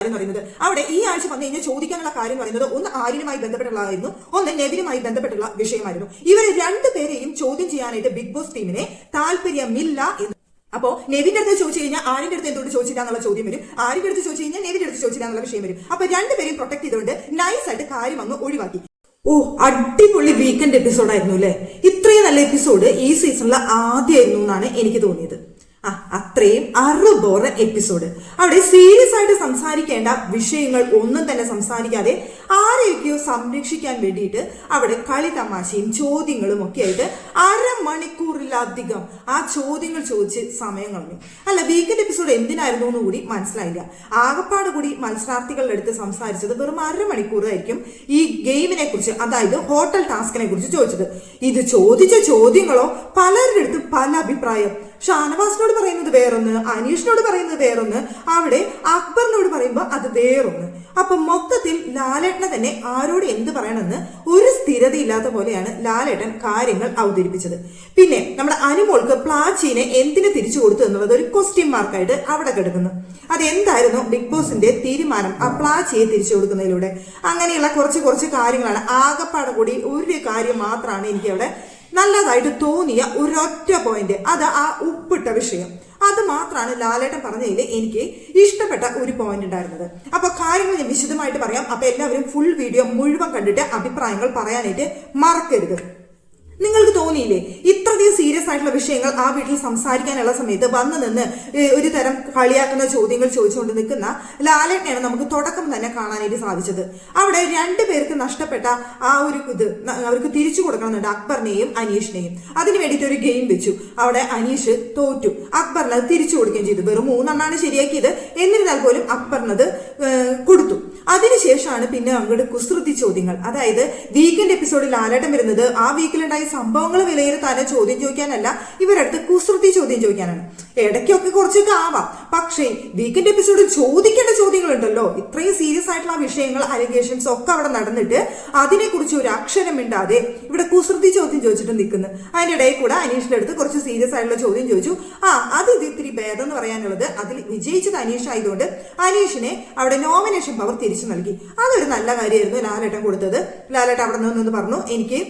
കാര്യം പറയുന്നത്. അവിടെ ഈ ആഴ്ച വന്നു കഴിഞ്ഞാൽ ചോദിക്കാനുള്ള കാര്യം പറയുന്നത് ഒന്ന് ആര്യനുമായി ബന്ധപ്പെട്ടുള്ളതായിരുന്നു ഒന്ന് നെവിനുമായി ബന്ധപ്പെട്ടുള്ള വിഷയമായിരുന്നു. ഇവർ രണ്ടു പേരെയും ചോദ്യം ചെയ്യാനായിട്ട് ബിഗ് ബോസ് ടീമിനെ താല്പര്യമില്ല എന്ന്. അപ്പോ നെവിന്റെ അടുത്ത് ചോദിച്ചു കഴിഞ്ഞാൽ ആരിന്റെ അടുത്ത് എന്തുകൊണ്ട് ചോദിച്ചില്ല എന്നുള്ള ചോദ്യം വരും. ആരിന്റെ അടുത്ത് ചോദിച്ചു കഴിഞ്ഞാൽ നെവിന്റെ അടുത്ത് ചോദിച്ചില്ല എന്നുള്ള വിഷയം വരും. അപ്പൊ രണ്ടുപേരെയും പ്രൊട്ടക്ട് ചെയ്തുകൊണ്ട് നൈസ് ആയിട്ട് കാര്യം അങ്ങ് ഒഴിവാക്കി. ഓ അടിപൊളി വീക്കെൻഡ് എപ്പിസോഡായിരുന്നു അല്ലേ? ഇത്രയും നല്ല എപ്പിസോഡ് ഈ സീസണിലെ ആദ്യമായിരുന്നു എന്നാണ് എനിക്ക് തോന്നിയത്. ആ അത്രയും അറുപോറ എപ്പിസോഡ് അവിടെ സീരിയസ് ആയിട്ട് സംസാരിക്കേണ്ട വിഷയങ്ങൾ ഒന്നും തന്നെ സംസാരിക്കാതെ ആരെയൊക്കെയോ സംരക്ഷിക്കാൻ വേണ്ടിയിട്ട് അവിടെ കളി തമാശയും ചോദ്യങ്ങളും ഒക്കെ ആയിട്ട് അരമണിക്കൂറിലധികം ആ ചോദ്യങ്ങൾ ചോദിച്ച് സമയം കളഞ്ഞു. അല്ല വീക്കെൻഡ് എപ്പിസോഡ് എന്തിനായിരുന്നു എന്ന് കൂടി മനസ്സിലായില്ല. ആകപ്പാട് കൂടി മത്സരാർത്ഥികളുടെ അടുത്ത് സംസാരിച്ചത് വെറും അരമണിക്കൂറായിരിക്കും ഈ ഗെയിമിനെ കുറിച്ച് അതായത് ഹോട്ടൽ ടാസ്കിനെ കുറിച്ച് ചോദിച്ചത്. ഇത് ചോദിച്ച ചോദ്യങ്ങളോ പലരുടെ അടുത്ത് പല അഭിപ്രായം. ഷാനവാസിനോട് പറയുന്നത് വേറൊന്ന് അനീഷിനോട് പറയുന്നത് വേറൊന്ന് അവിടെ അക്ബറിനോട് പറയുമ്പോൾ അത് വേറൊന്ന്. അപ്പൊ മൊത്തത്തിൽ ലാലേട്ടനെ തന്നെ ആരോട് എന്ത് പറയണമെന്ന് ഒരു സ്ഥിരതയില്ലാത്ത പോലെയാണ് ലാലേട്ടൻ കാര്യങ്ങൾ അവതരിപ്പിച്ചത്. പിന്നെ നമ്മുടെ അനുമോൾക്ക് പ്ലാച്ചീനെ എന്തിനു തിരിച്ചു കൊടുത്തു എന്നുള്ളത് ഒരു ക്വസ്റ്റ്യൻ മാർക്കായിട്ട് അവിടെ കിടക്കുന്നു. അതെന്തായിരുന്നു ബിഗ് ബോസിന്റെ തീരുമാനം ആ പ്ലാച്ചിയെ തിരിച്ചു കൊടുക്കുന്നതിലൂടെ? അങ്ങനെയുള്ള കുറച്ച് കുറച്ച് കാര്യങ്ങളാണ്. ആകപ്പാടെ കൂടി ഒരു കാര്യം മാത്രമാണ് എനിക്ക് അവിടെ നല്ലതായിട്ട് തോന്നിയ ഒരൊറ്റ പോയിന്റ് അത് ആ ഉപ്പിട്ട വിഷയം. അത് മാത്രമാണ് ലാലേട്ടൻ പറഞ്ഞതിൽ എനിക്ക് ഇഷ്ടപ്പെട്ട ഒരു പോയിന്റ് ഉണ്ടായിരുന്നത്. അപ്പൊ കാര്യങ്ങൾ ഞാൻ വിശദമായിട്ട് പറയാം. അപ്പൊ എല്ലാവരും ഫുൾ വീഡിയോ മുഴുവൻ കണ്ടിട്ട് അഭിപ്രായങ്ങൾ പറയാനായിട്ട് മറക്കരുത്. നിങ്ങൾക്ക് തോന്നിയില്ലേ? ഇത്രയധികം സീരിയസ് ആയിട്ടുള്ള വിഷയങ്ങൾ ആ വീട്ടിൽ സംസാരിക്കാനുള്ള സമയത്ത് വന്നു നിന്ന് ഒരു തരം കളിയാക്കുന്ന ചോദ്യങ്ങൾ ചോദിച്ചുകൊണ്ട് നിൽക്കുന്ന ലാലേട്ടനെയാണ് നമുക്ക് തുടക്കം തന്നെ കാണാനായിട്ട് സാധിച്ചത്. അവിടെ രണ്ടു പേർക്ക് നഷ്ടപ്പെട്ട ആ ഒരു ഇത് അവർക്ക് തിരിച്ചു കൊടുക്കണമെന്നുണ്ട് അക്ബറിനെയും അനീഷിനെയും. അതിന് വേണ്ടിയിട്ട് ഒരു ഗെയിം വെച്ചു. അവിടെ അനീഷ് തോറ്റു. അക്ബറിന് അത് തിരിച്ചു കൊടുക്കുകയും ചെയ്തു. വെറും മൂന്നെണ്ണാണ് ശരിയാക്കിയത്. എന്നിരുന്നാൽ പോലും അക്ബറിനത് അതിനുശേഷമാണ് പിന്നെ അങ്ങോട്ട് കുസൃതി ചോദ്യങ്ങൾ. അതായത് വീക്കെൻഡ് എപ്പിസോഡിൽ ആലാട്ടം വരുന്നത് ആ വീക്കിലുണ്ടായ സംഭവങ്ങൾ വിലയിരുത്താനോ ചോദ്യം ചോദിക്കാനല്ല ഇവരടുത്ത് കുസൃതി ചോദ്യം ചോദിക്കാനാണ്. ഇടയ്ക്കൊക്കെ കുറച്ചൊക്കെ ആവാം. പക്ഷേ വീക്കെൻഡ് എപ്പിസോഡിൽ ചോദിക്കേണ്ട ചോദ്യങ്ങളുണ്ടല്ലോ. ഇത്രയും സീരിയസ് ആയിട്ടുള്ള വിഷയങ്ങൾ അലിഗേഷൻസ് ഒക്കെ അവിടെ നടന്നിട്ട് അതിനെക്കുറിച്ച് ഒരു അക്ഷരം മിണ്ടാതെ ഇവിടെ കുസൃതി ചോദ്യം ചോദിച്ചിട്ട് നിൽക്കുന്നു. അതിന്റെ ഇടയിൽ കൂടെ അനീഷിന്റെ അടുത്ത് കുറച്ച് സീരിയസ് ആയിട്ടുള്ള ചോദ്യം ചോദിച്ചു. ആ അത് ഇത് ഇത്തിരി ഭേദം എന്ന് പറയാനുള്ളത് അതിൽ വിജയിച്ചത് അനീഷ് ആയതുകൊണ്ട് അനീഷിനെ അവിടെ നോമിനേഷൻ പവർ തിരിച്ചു നൽകി. അതൊരു നല്ല കാര്യമായിരുന്നു ലാലേട്ടൻ കൊടുത്തത്. ലാലേട്ടൻ അവിടെ നിന്ന് പറഞ്ഞു എനിക്ക്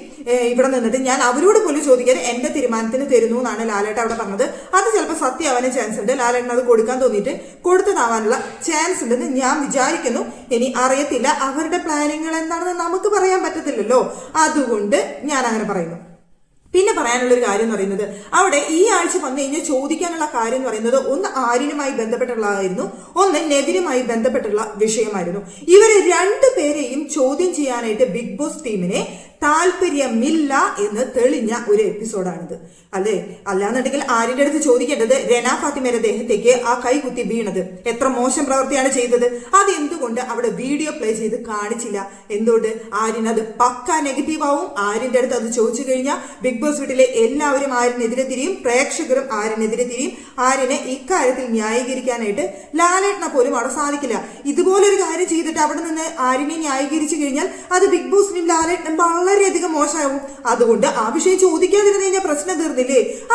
ഇവിടെ നിന്നിട്ട് ഞാൻ അവരോട് പോലും ചോദിക്കാതെ എന്റെ തീരുമാനത്തിന് തരുന്നു എന്നാണ് ലാലേട്ടൻ അവിടെ പറഞ്ഞത്. അത് ചിലപ്പോൾ സത്യമാവാനും ചാൻസ് ഉണ്ട്. ലാലേട്ടൻ അത് കൊടുക്കാൻ തോന്നിയിട്ട് കൊടുത്തതാവാനുള്ള ചാൻസ് ഉണ്ടെന്ന് ഞാൻ വിചാരിക്കുന്നു. ഇനി അറിയത്തില്ല അവരുടെ പ്ലാനിങ്ങൾ എന്താണെന്ന് നമുക്ക് പറയാൻ പറ്റത്തില്ലല്ലോ. അതുകൊണ്ട് ഞാൻ അങ്ങനെ പറയുന്നു. പിന്നെ പറയാനുള്ളൊരു കാര്യം എന്ന് പറയുന്നത് അവിടെ ഈ ആഴ്ച വന്നു കഴിഞ്ഞാൽ ചോദിക്കാനുള്ള കാര്യം എന്ന് പറയുന്നത് ഒന്ന് ആര്യനുമായി ബന്ധപ്പെട്ടുള്ളതായിരുന്നു ഒന്ന് നെവിനുമായി ബന്ധപ്പെട്ടുള്ള വിഷയമായിരുന്നു. ഇവരെ രണ്ടു പേരെയും ചോദ്യം ചെയ്യാനായിട്ട് ബിഗ് ബോസ് ടീമിനെ താല്പര്യമില്ല എന്ന് തെളിഞ്ഞ ഒരു എപ്പിസോഡാണിത്. അല്ലേ? അല്ലാന്നുണ്ടെങ്കിൽ ആര്യന്റെ അടുത്ത് ചോദിക്കേണ്ടത് രന ഫാത്തിമയുടെ ദേഹത്തേക്ക് ആ കൈ കുത്തി വീണത്. എത്ര മോശം പ്രവൃത്തിയാണ് ചെയ്തത്. അത് എന്തുകൊണ്ട് അവിടെ വീഡിയോ പ്ലേ ചെയ്ത് കാണിച്ചില്ല? എന്തുകൊണ്ട്? ആര്യൻ അത് പക്ക നെഗറ്റീവ് ആവും. ആര്യന്റെ അടുത്ത് അത് ചോദിച്ചു കഴിഞ്ഞാൽ ബിഗ് ബോസ് വീട്ടിലെ എല്ലാവരും ആര്യനെതിരെ തിരിയും പ്രേക്ഷകരും ആര്യനെതിരെ തിരിയും. ആര്യനെ ഇക്കാര്യത്തിൽ ന്യായീകരിക്കാനായിട്ട് ലാലേട്ടനെ പോലും അവിടെ സാധിക്കില്ല. ഇതുപോലൊരു കാര്യം ചെയ്തിട്ട് അവിടെ നിന്ന് ആര്യനെ ന്യായീകരിച്ചു കഴിഞ്ഞാൽ അത് ബിഗ് ബോസിനും ലാലേട്ടനും വളരെയധികം മോശമാവും. അതുകൊണ്ട് ആ വിഷയം ചോദിക്കാതിരുന്നു കഴിഞ്ഞാൽ പ്രശ്നം തീർന്നില്ലേ.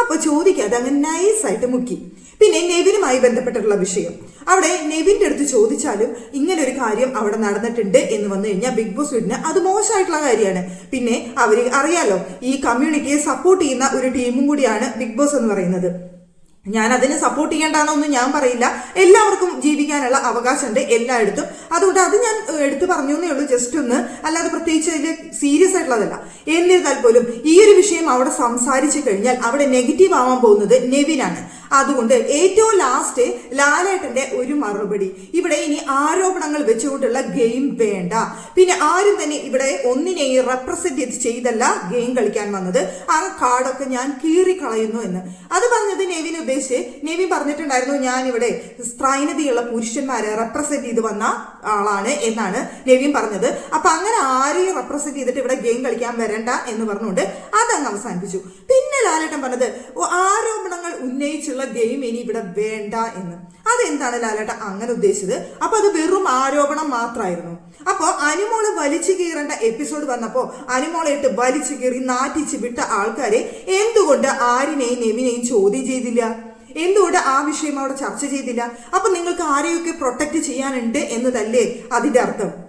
അപ്പൊ ചോദിക്കാതെ അങ്ങ് നൈസായിട്ട് മുക്കി. പിന്നെ നെവിനുമായി ബന്ധപ്പെട്ടിട്ടുള്ള വിഷയം. അവിടെ നെവിന്റെ അടുത്ത് ചോദിച്ചാലും ഇങ്ങനെ ഒരു കാര്യം അവിടെ നടന്നിട്ടുണ്ട് എന്ന് വന്നു കഴിഞ്ഞാൽ ബിഗ് ബോസ് വീടിന് അത് മോശമായിട്ടുള്ള കാര്യമാണ്. പിന്നെ അവർ അറിയാലോ ഈ കമ്മ്യൂണിറ്റിയെ സപ്പോർട്ട് ചെയ്യുന്ന ഒരു ടീമും കൂടിയാണ് ബിഗ് ബോസ് എന്ന് പറയുന്നത്. ഞാൻ അതിനെ സപ്പോർട്ട് ചെയ്യേണ്ടെന്നൊന്നും ഞാൻ പറയില്ല. എല്ലാവർക്കും ജീവിക്കാനുള്ള അവകാശമുണ്ട് എല്ലായിടത്തും. അതുകൊണ്ട് അത് ഞാൻ എടുത്തു പറഞ്ഞു എന്നേ ഉള്ളൂ. ജസ്റ്റ് ഒന്ന് അല്ലാതെ പ്രത്യേകിച്ച് അതിൽ സീരിയസ് ആയിട്ടുള്ളതല്ല. എന്നിരുന്നാൽ പോലും ഈ ഒരു വിഷയം അവിടെ സംസാരിച്ചു കഴിഞ്ഞാൽ അവിടെ നെഗറ്റീവ് ആവാൻ പോകുന്നത് നെവിനാണ്. അതുകൊണ്ട് ഏറ്റവും ലാസ്റ്റ് ലാലേട്ടന്റെ ഒരു മറുപടി. ഇവിടെ ഇനി ആരോപണങ്ങൾ വെച്ചുകൊണ്ടുള്ള ഗെയിം വേണ്ട. പിന്നെ ആരും തന്നെ ഇവിടെ ഒന്നിനെയും റെപ്രസെന്റ് ചെയ്തല്ല ഗെയിം കളിക്കാൻ വന്നത്. ആ കാർഡൊക്കെ ഞാൻ കീറിക്കളയുന്നു എന്ന്. അത് പറഞ്ഞത് നെവിൻ ഉദ്ദേശിച്ച് നെവിൻ പറഞ്ഞിട്ടുണ്ടായിരുന്നു ഞാൻ ഇവിടെ സ്ത്രൈനതയുള്ള പുരുഷന്മാരെ റെപ്രസെന്റ് ചെയ്ത് വന്ന ആളാണ് എന്നാണ് നെവിൻ പറഞ്ഞത്. അപ്പൊ അങ്ങനെ ആരെയും റെപ്രസെന്റ് ചെയ്തിട്ട് ഇവിടെ ഗെയിം കളിക്കാൻ വരണ്ട എന്ന് പറഞ്ഞുകൊണ്ട് അതങ്ങ് അവസാനിപ്പിച്ചു. പിന്നെ ലാലേട്ടൻ പറഞ്ഞത് "ഓ, ആരോപണങ്ങൾ ഉന്നയിച്ചുള്ള ഗെയിം ഇനി ഇവിടെ വേണ്ട എന്ന്. അതെന്താണ് ലാലേട്ടൻ അങ്ങനെ ഉദ്ദേശിച്ചത്? അപ്പൊ അത് വെറും ആരോപണം മാത്രമായിരുന്നു. അപ്പൊ അനുമോൾ വലിച്ചു കീറേണ്ട എപ്പിസോഡ് വന്നപ്പോ അനുമോളെ ഇട്ട് വലിച്ചു കീറി നാറ്റിച്ച് വിട്ട ആൾക്കാരെ എന്തുകൊണ്ട് ആരിനെയും നെവിനെയും ചോദ്യം ചെയ്തില്ല? എന്തുകൊണ്ട് ആ വിഷയം അവിടെ ചർച്ച ചെയ്തില്ല? അപ്പൊ നിങ്ങൾക്ക് ആരെയൊക്കെ പ്രൊട്ടക്ട് ചെയ്യാനുണ്ട് എന്നതല്ലേ അതിന്റെ അർത്ഥം?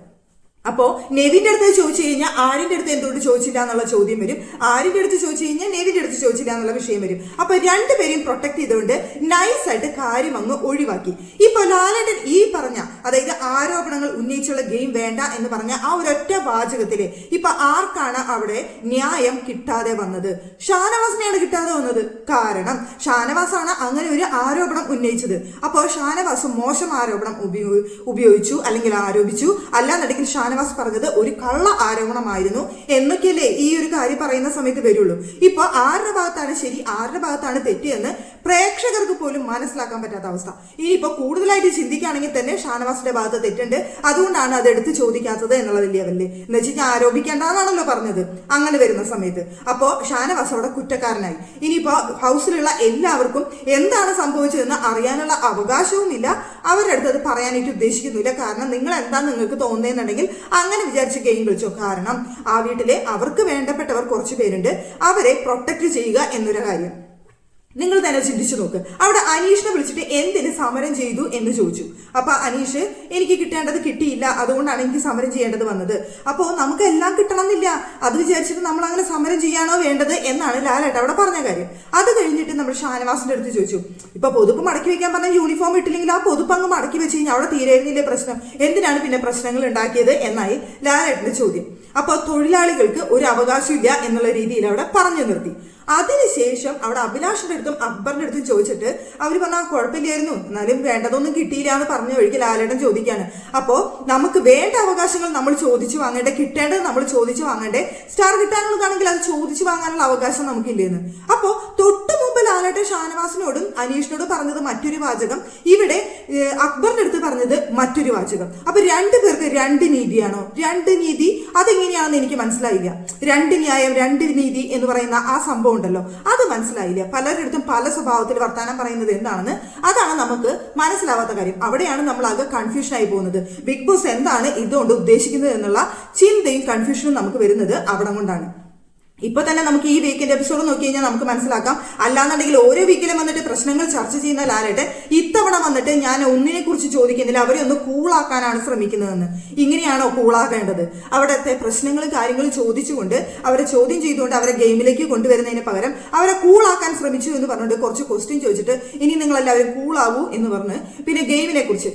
അപ്പോ നെവിന്റെ അടുത്ത് ചോദിച്ചു കഴിഞ്ഞാൽ ആരിന്റെ അടുത്ത് എന്തുകൊണ്ട് ചോദിച്ചില്ല എന്നുള്ള ചോദ്യം വരും. ആരിന്റെ അടുത്ത് ചോദിച്ചു കഴിഞ്ഞാൽ നെവിന്റെ അടുത്ത് ചോദിച്ചില്ല എന്നുള്ള വിഷയം വരും. അപ്പൊ രണ്ടുപേരെയും പ്രൊട്ടക്ട് ചെയ്തുകൊണ്ട് നൈസ് ആയിട്ട് കാര്യം അങ്ങ് ഒഴിവാക്കി. ഇപ്പൊ ലാലേട്ടൻ ഈ പറഞ്ഞ അതായത് ആരോപണങ്ങൾ ഉന്നയിച്ചുള്ള ഗെയിം വേണ്ട എന്ന് പറഞ്ഞ ആ ഒരൊറ്റ വാചകത്തിൽ ഇപ്പൊ ആർക്കാണ് അവിടെ ന്യായം കിട്ടാതെ വന്നത്? ഷാനവാസിനെയാണ് കിട്ടാതെ വന്നത്. കാരണം ഷാനവാസാണ് അങ്ങനെ ഒരു ആരോപണം ഉന്നയിച്ചത്. അപ്പോൾ ഷാനവാസ് മോശം ആരോപണം ഉപയോ- ഉപയോഗിച്ചു അല്ലെങ്കിൽ ആരോപിച്ചു. അല്ലാന്നുണ്ടെങ്കിൽ ഷാനവാസ് പറഞ്ഞത് ഒരു കള്ള ആരോപണമായിരുന്നു എന്നൊക്കെയല്ലേ ഈ ഒരു കാര്യം പറയുന്ന സമയത്ത് വരുള്ളൂ. ഇപ്പൊ ആരുടെ ഭാഗത്താണ് ശരി ആരുടെ ഭാഗത്താണ് തെറ്റ് എന്ന് പ്രേക്ഷകർക്ക് പോലും മനസ്സിലാക്കാൻ പറ്റാത്ത അവസ്ഥ. ഇനിയിപ്പോ കൂടുതലായിട്ട് ചിന്തിക്കുകയാണെങ്കിൽ തന്നെ ഷാനവാസിന്റെ ഭാഗത്ത് തെറ്റുണ്ട്. അതുകൊണ്ടാണ് അത് എടുത്ത് ചോദിക്കാത്തത് എന്നുള്ളതല്ലേ അവല്ലേ എന്ന് വെച്ചാൽ ആരോപിക്കേണ്ടതാണല്ലോ പറഞ്ഞത്. അങ്ങനെ വരുന്ന സമയത്ത്. അപ്പോ ഷാനവാസ് അവിടെ കുറ്റക്കാരനായി. ഇനിയിപ്പോ ഹൗസിലുള്ള എല്ലാവർക്കും എന്താണ് സംഭവിച്ചതെന്ന് അറിയാനുള്ള അവകാശവുമില്ല. അവരുടെ അടുത്ത് അത് പറയാനായിട്ട് ഉദ്ദേശിക്കുന്നില്ല കാരണം നിങ്ങൾ എന്താ നിങ്ങൾക്ക് തോന്നുന്നതെന്നുണ്ടെങ്കിൽ അങ്ങനെ വിചാരിച്ച് ഗെയിം കളിച്ചോ. കാരണം ആ വീട്ടിലെ അവർക്ക് വേണ്ടപ്പെട്ടവർ കുറച്ച് പേരുണ്ട്. അവരെ പ്രൊട്ടക്ട് ചെയ്യുക എന്നൊരു കാര്യം. നിങ്ങൾ തന്നെ ചിന്തിച്ചു നോക്ക്. അവിടെ അനീഷിനെ വിളിച്ചിട്ട് എന്തിന് സമരം ചെയ്തു എന്ന് ചോദിച്ചു. അപ്പൊ അനീഷ് എനിക്ക് കിട്ടേണ്ടത് കിട്ടിയില്ല അതുകൊണ്ടാണ് എനിക്ക് സമരം ചെയ്യേണ്ടത് വന്നത്. അപ്പോൾ നമുക്ക് എല്ലാം കിട്ടണമെന്നില്ല. അത് വിചാരിച്ചിട്ട് നമ്മൾ അങ്ങനെ സമരം ചെയ്യാനോ വേണ്ടത് എന്നാണ് ലാലേട്ട അവിടെ പറഞ്ഞ കാര്യം. അത് കഴിഞ്ഞിട്ട് നമ്മൾ ഷാനവാസിന്റെ അടുത്ത് ചോദിച്ചു. ഇപ്പൊ പൊതുപ്പ് മടക്കി വെക്കാൻ പറഞ്ഞ യൂണിഫോം ഇട്ടില്ലെങ്കിൽ ആ പൊതുപ്പ് അങ്ങ് മടക്കി വെച്ച് കഴിഞ്ഞാൽ അവിടെ തീരായിരുന്നില്ലേ പ്രശ്നം? എന്തിനാണ് പിന്നെ പ്രശ്നങ്ങൾ ഉണ്ടാക്കിയത് എന്നായി ലാലേട്ടന്റെ ചോദ്യം. അപ്പോൾ തൊഴിലാളികൾക്ക് ഒരു അവകാശമില്ല എന്നുള്ള രീതിയിൽ അവിടെ പറഞ്ഞു നിർത്തി. അതിനുശേഷം അവിടെ അഭിലാഷിന്റെ അടുത്തും അക്ബറിന്റെ അടുത്തും ചോദിച്ചിട്ട് അവർ പറഞ്ഞ കുഴപ്പമില്ലായിരുന്നു. എന്നാലും വേണ്ടതൊന്നും കിട്ടിയില്ല എന്ന് പറഞ്ഞ വഴിക്ക് ലാലേട്ടൻ ചോദിക്കാണ് അപ്പോ നമുക്ക് വേണ്ട അവകാശങ്ങൾ നമ്മൾ ചോദിച്ചു വാങ്ങേണ്ടേ? കിട്ടേണ്ടത് നമ്മൾ ചോദിച്ചു വാങ്ങേണ്ടേ? സ്റ്റാർ കിട്ടാനുള്ളതാണെങ്കിൽ അത് ചോദിച്ചു വാങ്ങാനുള്ള അവകാശം നമുക്കില്ലെന്ന്. അപ്പോ തൊട്ടു മുമ്പ് ലാലേട്ടൻ ഷാനവാസിനോടും അനീഷിനോടും പറഞ്ഞത് മറ്റൊരു വാചകം. ഇവിടെ അക്ബറിന്റെ അടുത്ത് പറഞ്ഞത് മറ്റൊരു വാചകം. അപ്പൊ രണ്ടു പേർക്ക് രണ്ട് നീതിയാണോ? രണ്ട് നീതി അതെങ്ങനെയാണെന്ന് എനിക്ക് മനസ്സിലായില്ല. രണ്ട് ന്യായം രണ്ട് നീതി എന്ന് പറയുന്ന ആ സംഭവം ഉണ്ടല്ലോ. അത് മനസ്സിലായില്ല. പലരുടെ അടുത്തും പല സ്വഭാവത്തിൽ വർത്തമാനം പറയുന്നത് എന്താണെന്ന് അതാണ് നമുക്ക് മനസ്സിലാവാത്ത കാര്യം. അവിടെയാണ് നമ്മൾ ആകെ കൺഫ്യൂഷൻ ആയി പോകുന്നത്. ബിഗ് ബോസ് എന്താണ് ഇതുകൊണ്ട് ഉദ്ദേശിക്കുന്നത് എന്നുള്ള ചിന്തയും കൺഫ്യൂഷനും നമുക്ക് വരുന്നത് അവിടെ കൊണ്ടാണ്. ഇപ്പൊ തന്നെ നമുക്ക് ഈ വീക്കിന്റെ എപ്പിസോഡ് നോക്കി കഴിഞ്ഞാൽ നമുക്ക് മനസ്സിലാക്കാം. അല്ലാന്നുണ്ടെങ്കിൽ ഓരോ വീക്കിലും വന്നിട്ട് പ്രശ്നങ്ങൾ ചർച്ച ചെയ്യുന്ന ലാലേട്ട് ഇത്തവണ വന്നിട്ട് ഞാൻ ഒന്നിനെ കുറിച്ച് ചോദിക്കുന്നില്ല. അവരെ ഒന്ന് കൂളാക്കാനാണ് ശ്രമിക്കുന്നതെന്ന്. ഇങ്ങനെയാണോ കൂളാക്കേണ്ടത്? അവിടുത്തെ പ്രശ്നങ്ങളും കാര്യങ്ങളും ചോദിച്ചുകൊണ്ട് അവരെ ചോദ്യം ചെയ്തുകൊണ്ട് അവരെ ഗെയിമിലേക്ക് കൊണ്ടുവരുന്നതിന് പകരം അവരെ കൂളാക്കാൻ ശ്രമിച്ചു എന്ന് പറഞ്ഞിട്ട് കുറച്ച് ക്വസ്റ്റ്യൻ ചോദിച്ചിട്ട് ഇനി നിങ്ങൾ എല്ലാവരും കൂളാവൂ എന്ന് പറഞ്ഞ് പിന്നെ ഗെയിമിനെ കുറിച്ച്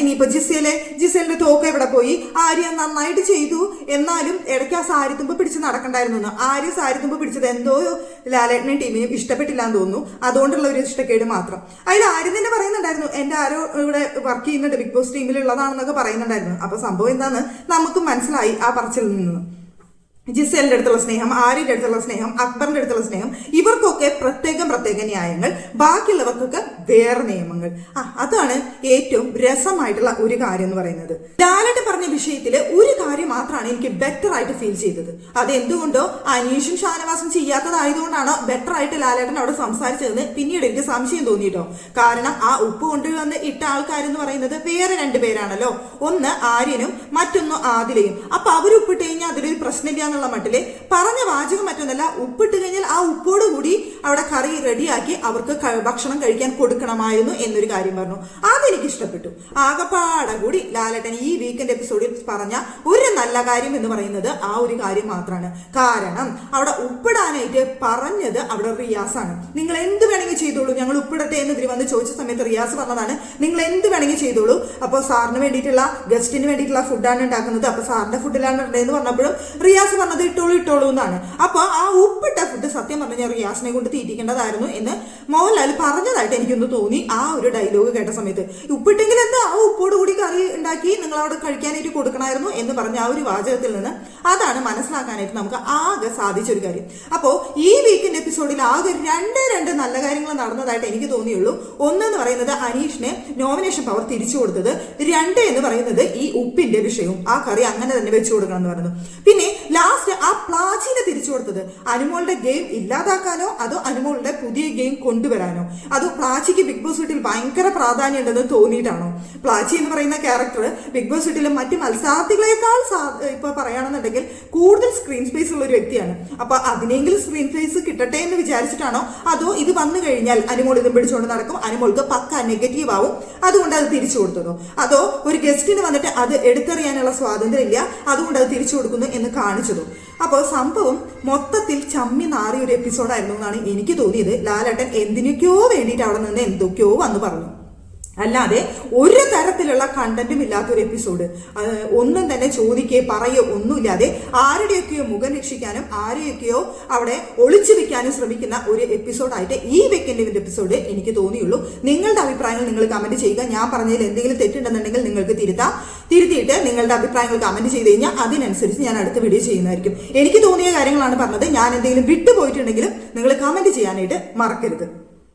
ഇനിയിപ്പോ ജിസേലെ ജിസേലിന്റെ തോക്ക് എവിടെ പോയി? ആര്യ നന്നായിട്ട് ചെയ്തു. എന്നാലും ഇടയ്ക്ക് ആ സാരി തുമ്പ് പിടിച്ച് നടക്കണ്ടായിരുന്നു. ആര്യ സാരി തുമ്പ് പിടിച്ചത് എന്തോ ലാലേട്ടനെ ടീമിനും ഇഷ്ടപ്പെട്ടില്ല എന്ന് തോന്നുന്നു. അതുകൊണ്ടുള്ള ഒരു ഇഷ്ടക്കേട് മാത്രം. അതിൽ ആരും തന്നെ പറയുന്നുണ്ടായിരുന്നു എന്റെ ആരോ ഇവിടെ വർക്ക് ചെയ്യുന്നുണ്ട് ബിഗ് ബോസ് ടീമിലുള്ളതാണെന്നൊക്കെ പറയുന്നുണ്ടായിരുന്നു. അപ്പൊ സംഭവം എന്താന്ന് നമുക്ക് മനസ്സിലായി ആ പറച്ചിൽ നിന്ന്. ജിസേലിന്റെ അടുത്തുള്ള സ്നേഹം ആര്യന്റെ അടുത്തുള്ള സ്നേഹം അക്ബറിന്റെ അടുത്തുള്ള സ്നേഹം ഇവർക്കൊക്കെ പ്രത്യേകം പ്രത്യേക ന്യായങ്ങൾ ബാക്കിയുള്ളവർക്കൊക്കെ വേറെ നിയമങ്ങൾ. ആ അതാണ് ഏറ്റവും രസമായിട്ടുള്ള ഒരു കാര്യം എന്ന് പറയുന്നത്. ലാലട്ട് പറഞ്ഞ വിഷയത്തിൽ ഒരു കാര്യം മാത്രമാണ് എനിക്ക് ബെറ്റർ ആയിട്ട് ഫീൽ ചെയ്തത്. അത് എന്തുകൊണ്ടോ അനീഷും ഷാനവാസും ചെയ്യാത്തതായതുകൊണ്ടാണോ ബെറ്റർ ആയിട്ട് ലാലേട്ടൻ അവിടെ സംസാരിച്ചതെന്ന് പിന്നീട് എനിക്ക് സംശയം തോന്നിയിട്ടോ? കാരണം ആ ഉപ്പ് കൊണ്ടുവന്ന് ഇട്ട ആൾക്കാരെന്ന് പറയുന്നത് വേറെ രണ്ട് പേരാണല്ലോ. ഒന്ന് ആര്യനും മറ്റൊന്ന് ആദിലയും. അപ്പൊ അവരുപ്പിട്ട് കഴിഞ്ഞാൽ അതിലൊരു പ്രശ്നമില്ല എന്നുള്ള മട്ടിൽ പറഞ്ഞ വാചകം മറ്റൊന്നല്ല ഉപ്പിട്ട് കഴിഞ്ഞാൽ ആ ഉപ്പോട് കൂടി അവിടെ കറി റെഡിയാക്കി അവർക്ക് ഭക്ഷണം കഴിക്കാൻ കൊടുക്കണമായിരുന്നു എന്നൊരു കാര്യം പറഞ്ഞു. അതെനിക്ക് ഇഷ്ടപ്പെട്ടു ആകപ്പാടെ കൂടി ലാലേട്ടൻ ഈ വീക്കെൻഡ് എപ്പിസോഡിൽ പറഞ്ഞ ഒരു നല്ല കാര്യം എന്ന് പറയുന്നത് ആ ഒരു കാര്യം മാത്രമാണ് കാരണം അവിടെ ഉപ്പിടാനായിട്ട് പറഞ്ഞത് അവിടെ റിയാസാണ്. നിങ്ങൾ എന്ത് വേണമെങ്കിൽ ചെയ്തോളൂ. ഞങ്ങൾ ഉപ്പിടട്ടെ എന്ന് ഇതിരി വന്ന് ചോദിച്ച സമയത്ത് റിയാസ് പറഞ്ഞതാണ് നിങ്ങൾ എന്ത് വേണമെങ്കിൽ ചെയ്തോളൂ. അപ്പോൾ സാറിന് വേണ്ടിയിട്ടുള്ള ഗസ്റ്റിന് വേണ്ടിയിട്ടുള്ള ഫുഡാണ് ഉണ്ടാക്കുന്നത്. അപ്പോൾ സാറിന്റെ ഫുഡിലാണ് ഉണ്ടെന്ന് പറഞ്ഞപ്പോഴും റിയാസ് പറഞ്ഞത് ഇട്ടോളൂ ഇട്ടോളൂ എന്നാണ്. അപ്പോൾ ആ ഉപ്പിട്ട ഫുഡ് സത്യം പറഞ്ഞാൽ റിയാസിനെ കൊണ്ട് തീറ്റിക്കേണ്ടതായിരുന്നു എന്ന് മോഹൻലാൽ പറഞ്ഞതായിട്ട് എനിക്കൊന്ന് തോന്നി ആ ഒരു ഡയലോഗ് കേട്ട സമയത്ത്. ഉപ്പിട്ടെങ്കിൽ എന്താ ആ ഉപ്പോട് കൂടി കറി ഉണ്ടാക്കി നിങ്ങൾ അവിടെ കഴിക്കാനായിട്ട് കൊടുക്കണമായിരുന്നു എന്ന് പറഞ്ഞ ആ ഒരു വാചകത്തിൽ നിന്ന് അതാണ് മനസ്സിലാക്കാനായിട്ട് നമുക്ക് ആകെ സാധിച്ചൊരു കാര്യം. അപ്പോൾ ഈ വീക്കിന്റെ എപ്പിസോഡിൽ ആകെ രണ്ട് രണ്ട് നല്ല കാര്യങ്ങൾ നടന്നതായിട്ട് എനിക്ക് തോന്നിയുള്ളൂ. ഒന്നെന്ന് പറയുന്നത് അനീഷിന് നോമിനേഷൻ പവർ തിരിച്ചു കൊടുത്തത് രണ്ട് എന്ന് പറയുന്നത് ഈ ഉപ്പിന്റെ വിഷയവും ആ കറി അങ്ങനെ തന്നെ വെച്ചു കൊടുക്കണം എന്ന് പറഞ്ഞു പിന്നെ ലാസ്റ്റ് ആ പ്ലാച്ചിനെ തിരിച്ചു കൊടുത്തത് അനുമോളുടെ ഗെയിം ഇല്ലാതാക്കാനോ അതോ അനുമോളുടെ പുതിയ ഗെയിം കൊണ്ടുവരാനോ? അതോ പ്ലാച്ചിക്ക് ബിഗ് ബോസ് വീട്ടിൽ ഭയങ്കര പ്രാധാന്യം ഉണ്ടെന്ന് തോന്നിയിട്ടാണോ? പ്ലാച്ചി എന്ന് പറയുന്ന ക്യാരക്ടർ ബിഗ് ബോസ് വീട്ടിലെ മറ്റ് മത്സരാർത്ഥികളെക്കാൾ ഇപ്പൊ പറയുകയാണെന്നുണ്ടെങ്കിൽ കൂടുതൽ സ്ക്രീൻ സ്പേസ് ഉള്ള ഒരു വ്യക്തിയാണ്. അപ്പൊ അതിനെങ്കിലും സ്ക്രീൻ സ്പേസ് കിട്ടട്ടെ എന്ന് വിചാരിച്ചിട്ടാണോ? അതോ ഇത് വന്നു കഴിഞ്ഞാൽ അനുമോൾ ഇതും പിടിച്ചുകൊണ്ട് നടക്കും അനുമോൾക്ക് പക്ക നെഗറ്റീവ് ആവും അതുകൊണ്ട് അത് തിരിച്ചു കൊടുത്തതോ അതോ ഒരു ഗസ്റ്റിന് വന്നിട്ട് അത് എടുത്തറിയാനുള്ള സ്വാതന്ത്ര്യം ഇല്ല അതുകൊണ്ട് അത് തിരിച്ചു കൊടുക്കുന്നു എന്ന് കാണിച്ചതോ? അപ്പോൾ സംഭവം മൊത്തത്തിൽ ചമ്മി നാറിയ ഒരു എപ്പിസോഡായിരുന്നു എന്നാണ് എനിക്ക് തോന്നിയത്. ലാലേട്ടൻ എന്തിനൊക്കെയോ വേണ്ടിയിട്ട് അവിടെ നിന്ന് എന്തൊക്കെയോ വന്ന് പറഞ്ഞു. അല്ലാതെ ഒരു തരത്തിലുള്ള കണ്ടന്റും ഇല്ലാത്തൊരു എപ്പിസോഡ് ഒന്നും തന്നെ ചോദിക്കുകയോ പറയുകയോ ഒന്നുമില്ലാതെ ആരുടെയൊക്കെയോ മുഖം രക്ഷിക്കാനും ആരെയൊക്കെയോ അവിടെ ഒളിച്ചു വെക്കാനും ശ്രമിക്കുന്ന ഒരു എപ്പിസോഡായിട്ട് ഈ വെക്കൻഡിന്റെ എപ്പിസോഡ് എനിക്ക് തോന്നിയുള്ളൂ. നിങ്ങളുടെ അഭിപ്രായങ്ങൾ നിങ്ങൾ കമന്റ് ചെയ്യുക. ഞാൻ പറഞ്ഞതിൽ എന്തെങ്കിലും തെറ്റുണ്ടെന്നുണ്ടെങ്കിൽ നിങ്ങൾക്ക് തിരുത്താം. തിരുത്തിയിട്ട് നിങ്ങളുടെ അഭിപ്രായങ്ങൾ കമന്റ് ചെയ്ത് കഴിഞ്ഞാൽ അതിനനുസരിച്ച് ഞാൻ അടുത്ത വീഡിയോ ചെയ്യുന്നതായിരിക്കും. എനിക്ക് തോന്നിയ കാര്യങ്ങളാണ് പറഞ്ഞത്. ഞാൻ എന്തെങ്കിലും വിട്ടുപോയിട്ടുണ്ടെങ്കിലും നിങ്ങൾ കമന്റ് ചെയ്യാനായിട്ട് മറക്കരുത്.